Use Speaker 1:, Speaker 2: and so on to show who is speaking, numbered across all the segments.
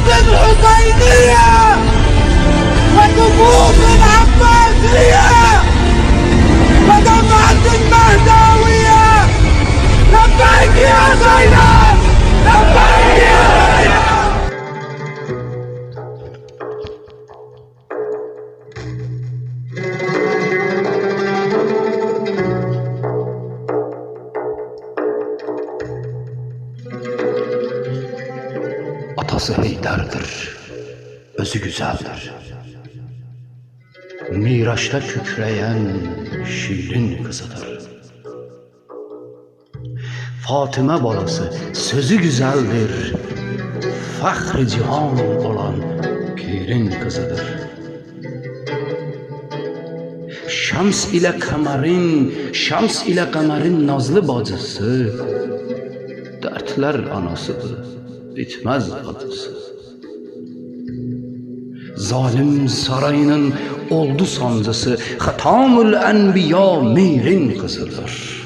Speaker 1: الحسينية ودموع
Speaker 2: Atası Heydar'dır, özü güzeldir. Miraçta kükreyen şiirin kızıdır. Fatıma balası, sözü güzeldir. Fahri cihan olan pirin kızıdır. Şams ile kamerin, Şams ile kamerin nazlı bacısı, dertler anasıdır, bitmez acısı. Zalim sarayının oldu sancısı, Hatamül Enbiya mirin kızıdır.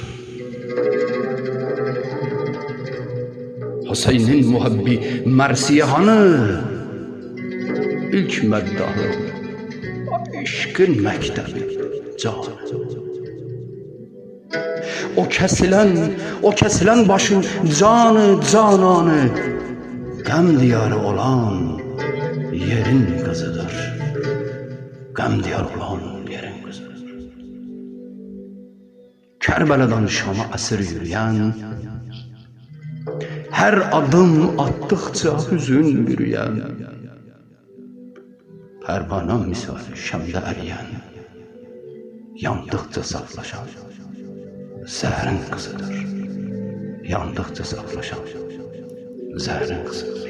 Speaker 2: Hüseyin'in muhabbi Mersiyehanı, ilk meddahı, aşkın mektebi, canı. O kesilen, o kesilen başın canı cananı Gam diyarı olan yerin kızıdır. Gam diyarı olan yerin kızıdır. Kerbela'dan Şam'a esir yürüyen, her adım attıkça hüzün bürüyen, pervana misali şemde eriyen, yandıkça saflaşan, zehrin kızıdır. Yandıkça saflaşan, zehrin kızıdır.